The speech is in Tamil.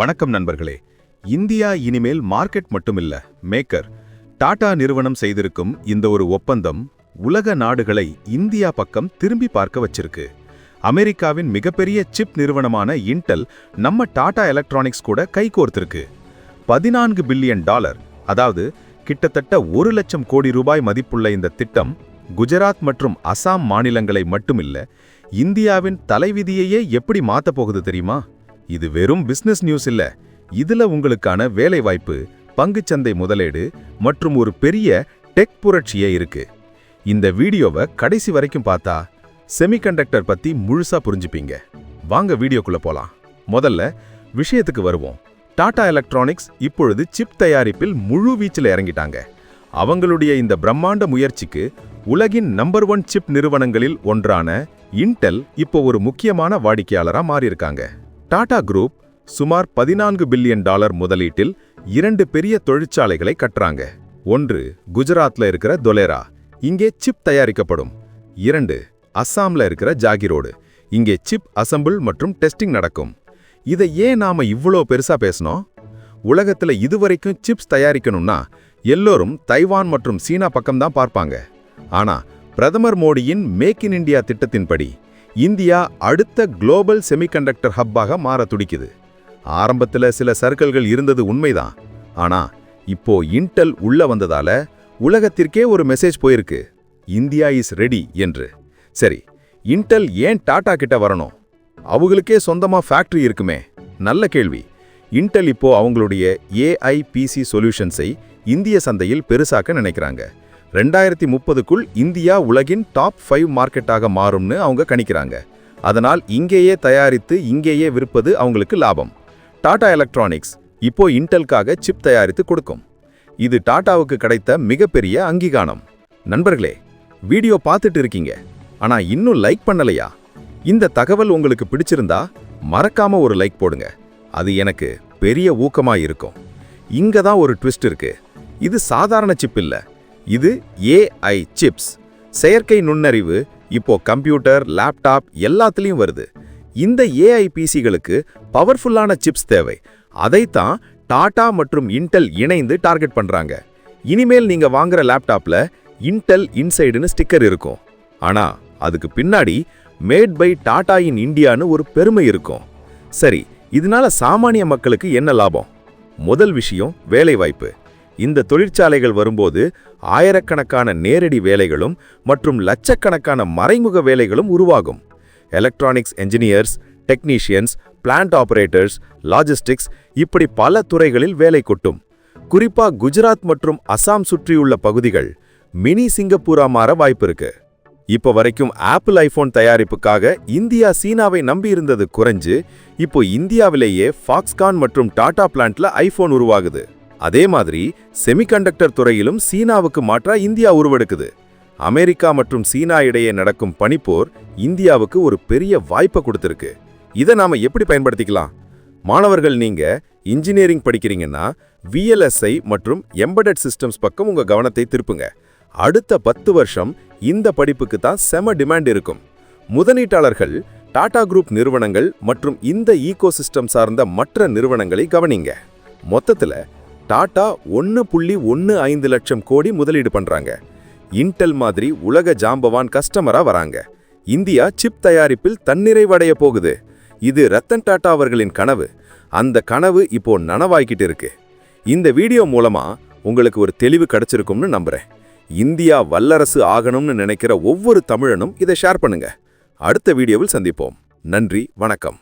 வணக்கம் நண்பர்களே. இந்தியா இனிமேல் மார்க்கெட் மட்டுமில்ல மேக்கர். டாடா நிறுவனம் செய்திருக்கும் இந்த ஒரு ஒப்பந்தம் உலக நாடுகளை இந்தியா பக்கம் திரும்பி பார்க்க வச்சிருக்கு. அமெரிக்காவின் மிகப்பெரிய சிப் நிறுவனமான இன்டெல் நம்ம டாடா எலக்ட்ரானிக்ஸ் கூட கைகோர்த்திருக்கு பதினான்கு பில்லியன் டாலர் அதாவது கிட்டத்தட்ட ஒரு லட்சம் கோடி ரூபாய் மதிப்புள்ள இந்த திட்டம் குஜராத் மற்றும் அசாம் மாநிலங்களை மட்டுமில்ல இந்தியாவின் தலைவிதியையே எப்படி மாத்தப் போகுது தெரியுமா? இது வெறும் பிசினஸ் நியூஸ் இல்ல. இதுல உங்களுக்கான வேலைவாய்ப்பு பங்குச்சந்தை முதலீடு மற்றும் ஒரு பெரிய டெக் புரட்சியே இருக்கு. இந்த வீடியோவை கடைசி வரைக்கும் பார்த்தா செமிகண்டக்டர் பத்தி முழுசா புரிஞ்சுப்பீங்க. வாங்க வீடியோக்குள்ள போலாம். முதல்ல விஷயத்துக்கு வருவோம். டாடா எலக்ட்ரானிக்ஸ் இப்பொழுது சிப் தயாரிப்பில் முழு வீச்சில் இறங்கிட்டாங்க. அவங்களுடைய இந்த பிரம்மாண்ட முயற்சிக்கு உலகின் நம்பர் ஒன் சிப் நிறுவனங்களில் ஒன்றான இன்டெல் இப்போ ஒரு முக்கியமான வாடிக்கையாளராக மாறியிருக்காங்க. டாடா குரூப் சுமார் பதினான்கு பில்லியன் டாலர் முதலீட்டில் இரண்டு பெரிய தொழிற்சாலைகளை கட்டுறாங்க. ஒன்று குஜராத்ல இருக்கிற தொலேரா. இங்கே சிப் தயாரிக்கப்படும். இரண்டு அஸ்ஸாம்ல இருக்கிற ஜாகிரோடு இங்கே சிப் அசம்பிள் மற்றும் டெஸ்டிங் நடக்கும். இதை ஏன் நாம இவ்வளோ பெருசா பேசணும் உலகத்துல இதுவரைக்கும் சிப்ஸ் தயாரிக்கணும்னா எல்லோரும் தைவான் மற்றும் சீனா பக்கம்தான் பார்ப்பாங்க. ஆனா பிரதமர் மோடியின் மேக் இன் இண்டியா திட்டத்தின்படி இந்தியா அடுத்த குளோபல் செமிகண்டக்டர் ஹப்பாக மாற துடிக்குது. ஆரம்பத்துல சில சர்க்கிள்கள் இருந்தது உண்மைதான். ஆனா இப்போ இன்டெல் உள்ள வந்ததால உலகத்திற்கே ஒரு மெசேஜ் போயிருக்கு. இந்தியா இஸ் ரெடி என்று. சரி இன்டெல் ஏன் டாடா கிட்ட வரணும்? அவங்களுக்கே சொந்தமா ஃபேக்ட்ரி இருக்குமே. நல்ல கேள்வி. இன்டெல் இப்போ அவங்களுடைய ஏஐபிசி சொல்யூஷன்ஸை இந்திய சந்தையில் பெருசாக்க நினைக்கிறாங்க. ரெண்டாயிரத்தி முப்பதுக்குள் இந்தியா உலகின் டாப் ஃபைவ் மார்க்கெட்டாக மாறும்னு அவங்க கணிக்கிறாங்க. அதனால் இங்கேயே தயாரித்து இங்கேயே விற்பது அவங்களுக்கு லாபம். டாடா எலக்ட்ரானிக்ஸ் இப்போ இன்டெல்காக சிப் தயாரித்து கொடுக்கும். இது டாடாவுக்கு கிடைத்த மிகப்பெரிய அங்கீகாரம். நண்பர்களே வீடியோ பார்த்துட்டு இருக்கீங்க ஆனா இன்னும் லைக் பண்ணலையா? இந்த தகவல் உங்களுக்கு பிடிச்சிருந்தா மறக்காம ஒரு லைக் போடுங்க. அது எனக்கு பெரிய ஊக்கமா இருக்கும் இங்க தான் ஒரு ட்விஸ்ட் இருக்கு. இது சாதாரண சிப் இல்லை. இது ஏஐ சிப்ஸ் செயற்கை நுண்ணறிவு இப்போ கம்ப்யூட்டர் லேப்டாப் எல்லாத்துலேயும் வருது. இந்த ஏஐ பிசிகளுக்கு பவர்ஃபுல்லான சிப்ஸ் தேவை. அதைத்தான் டாடா மற்றும் இன்டெல் இணைந்து டார்கெட் பண்ணுறாங்க இனிமேல் நீங்கள் வாங்குற லேப்டாப்பில் இன்டெல் இன்சைடுன்னு ஸ்டிக்கர் இருக்கும். ஆனால் அதுக்கு பின்னாடி மேட் பை டாடா இன் இந்தியான்னு ஒரு பெருமை இருக்கும். சரி இதனால சாமானிய மக்களுக்கு என்ன லாபம்? முதல் விஷயம் வேலைவாய்ப்பு. இந்த தொழிற்சாலைகள் வரும்போது ஆயிரக்கணக்கான நேரடி வேலைகளும் மற்றும் லட்சக்கணக்கான மறைமுக வேலைகளும் உருவாகும். Electronics engineers technicians plant operators logistics இப்படி பல துறைகளில் வேலை கொட்டும். குறிப்பாக குஜராத் மற்றும் அசாம் சுற்றியுள்ள பகுதிகள் மினி சிங்கப்பூரா மாற வாய்ப்பு இருக்கு. இப்போ வரைக்கும் ஆப்பிள் ஐபோன் தயாரிப்புக்காக இந்தியா சீனாவை நம்பியிருந்தது குறைஞ்சு இப்போ இந்தியாவிலேயே ஃபாக்ஸ்கான் மற்றும் டாடா பிளான்ட்ல ஐபோன் உருவாகுது. அதே மாதிரி செமிகண்டக்டர் துறையிலும் சீனாவுக்கு மாற்றா இந்தியா உருவெடுக்குது. அமெரிக்கா மற்றும் சீனா இடையே நடக்கும் பனிப்போர் இந்தியாவுக்கு ஒரு பெரிய வாய்ப்பை கொடுத்துருக்கு. இதை நாம எப்படி பயன்படுத்திக்கலாம்? மாணவர்கள் நீங்க இன்ஜினியரிங் படிக்கிறீங்கன்னா விஎல்எஸ்ஐ மற்றும் எம்படட் சிஸ்டம்ஸ் பக்கம் உங்க கவனத்தை திருப்புங்க. அடுத்த பத்து வருஷம் இந்த படிப்புக்கு தான் செம டிமாண்ட் இருக்கும். முதலீட்டாளர்கள் டாடா குரூப் நிறுவனங்கள் மற்றும் இந்த ஈகோ சிஸ்டம் சார்ந்த மற்ற நிறுவனங்களை கவனிங்க. மொத்தத்தில் டாடா ஒன்று புள்ளி ஒன்று ஐந்து லட்சம் கோடி முதலீடு பண்றாங்க. இன்டெல் மாதிரி உலக ஜாம்பவான் கஸ்டமரா வராங்க. இந்தியா சிப் தயாரிப்பில் தன்னிறைவடைய போகுது. இது ரத்தன் டாடா அவர்களின் கனவு. அந்த கனவு இப்போ நனவாய்கிட்டு இருக்கு. இந்த வீடியோ மூலமா உங்களுக்கு ஒரு தெளிவு கிடைச்சிருக்கும்னு நம்புறேன். இந்தியா வல்லரசு ஆகணும்னு நினைக்கிற ஒவ்வொரு தமிழனும் இதை ஷேர் பண்ணுங்க. அடுத்த வீடியோவில் சந்திப்போம். நன்றி வணக்கம்.